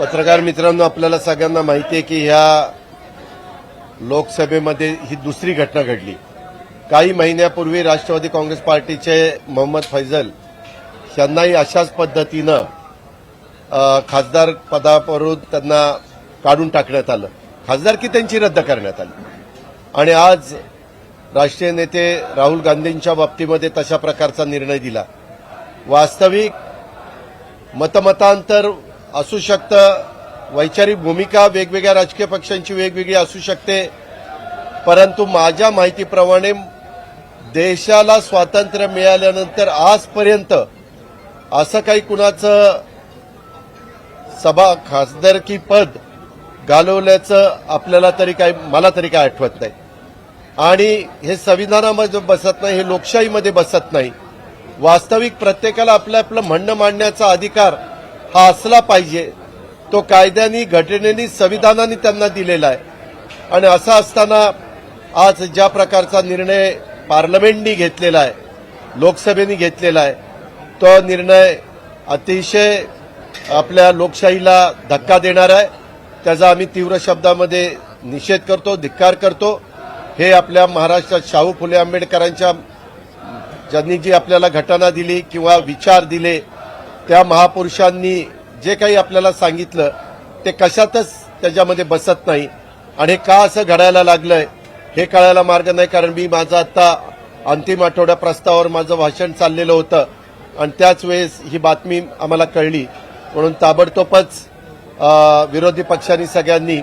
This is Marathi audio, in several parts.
पत्रकार मित्रांनो आपल्याला सगळ्यांना माहिती आहे की ह्या लोकसभेमध्ये ही दुसरी घटना घडली. काही महिन्यापूर्वी राष्ट्रवादी काँग्रेस पार्टीचे मोहम्मद फैजल यांनाही अशाच पद्धतीनं खासदार पदावरून त्यांना काढून टाकण्यात आलं. खासदारकी त्यांची रद्द करण्यात आली. आणि आज राष्ट्रीय नेते राहुल गांधींच्या बाबतीमध्ये तशा प्रकारचा निर्णय दिला. वास्तविक मतमतांतर असू शकतं. वैचारिक भूमिका वेगवेगळ्या राजकीय पक्षांची वेगवेगळी असू शकते. परंतु माझ्या माहितीप्रमाणे देशाला स्वातंत्र्य मिळाल्यानंतर आजपर्यंत असं काही कुणाचं सभा खासदारकी पद घालवल्याचं आपल्याला तरी काय मला तरी काय आठवत नाही. आणि हे संविधानामध्ये बसत नाही हे लोकशाहीमध्ये बसत नाही. वास्तविक प्रत्येकाला आपलं आपलं म्हणणं मांडण्याचा अधिकार हा असला पाहिजे. तो कायद्यानी घटनेनी संविधानाने त्यांना दिलेला आहे. आणि असं असताना आज ज्या प्रकारचा निर्णय पार्लमेंटनी घेतलेला आहे लोकसभेने घेतलेला आहे तो निर्णय अतिशय आपल्या लोकशाहीला धक्का देणार आहे. त्याचा आम्ही तीव्र शब्दामध्ये निषेध करतो धिक्कार करतो. हे आपल्या महाराष्ट्रात शाहू फुले आंबेडकरांच्या ज्यांनी जी आपल्याला घटना दिली किंवा विचार दिले त्या महापुरुषांनी जे काही आपल्याला सांगितलं ते कशातच त्याच्यामध्ये बसत नाही. आणि का असं घडायला लागलंय हे कळायला मार्ग नाही कारण मी माझं आता अंतिम आठवड्या प्रस्तावावर माझं भाषण चाललेलं होतं. आणि त्याच वेळेस ही बातमी आम्हाला कळली. म्हणून ताबडतोबच विरोधी पक्षांनी सगळ्यांनी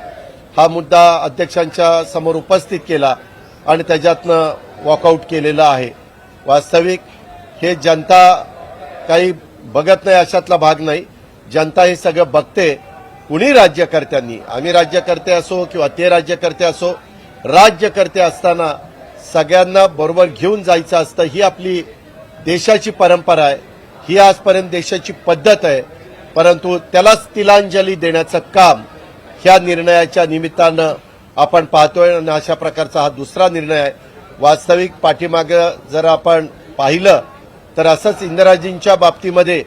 हा मुद्दा अध्यक्षांच्या समोर उपस्थित केला आणि त्याच्यातनं वॉकआउट केलेलं आहे. वास्तविक हे जनता काही बघत नाही अशातला भाग नाही. जनता हे सगळं बघते. कुणी राज्यकर्त्यांनी? आम्ही राज्यकर्ते असो किंवा ते राज्यकर्ते असो राज्यकर्ते असताना सगळ्यांना बरोबर घेऊन जायचं असतं. ही आपली देशाची परंपरा आहे. ही आजपर्यंत देशाची पद्धत आहे. परंतु त्यालाच तिलांजली देण्याचं काम ह्या निर्णयाच्या निमित्तानं आपण पाहतोय आणि अशा प्रकारचा हा दुसरा निर्णय आहे. वास्तविक पाठीमागं जर आपण पाहिलं तर असंच इंदिराजींच्या बाबतीमध्ये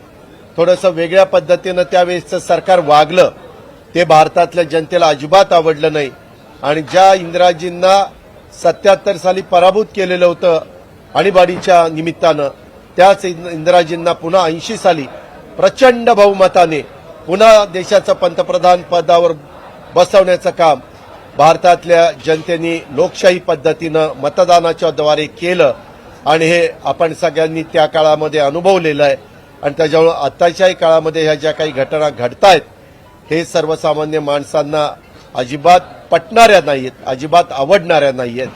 थोडंसं वेगळ्या पद्धतीनं त्यावेळेसचं सरकार वागलं ते भारतातल्या जनतेला अजिबात आवडलं नाही. आणि ज्या इंदिराजींना सत्याहत्तर साली पराभूत केलेलं होतं आणीबाणीच्या निमित्तानं त्याच इंदिराजींना पुन्हा ऐंशी साली प्रचंड बहुमताने पुन्हा देशाचं पंतप्रधान पदावर बसवण्याचं काम भारतातल्या जनतेने लोकशाही पद्धतीनं मतदानाच्याद्वारे केलं. आणि हे आपण सगळ्यांनी त्या काळामध्ये अनुभवलेलं आहे. आणि त्याच्यामुळं आताच्याही काळामध्ये ह्या ज्या काही घटना घडतायत हे सर्वसामान्य माणसांना अजिबात पटणाऱ्या नाहीयेत अजिबात आवडणाऱ्या नाहीयेत.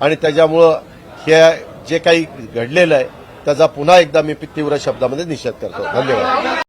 आणि त्याच्यामुळं हे जे काही घडलेलं आहे त्याचा पुन्हा एकदा मी तीव्र शब्दामध्ये निषेध करतो. धन्यवाद.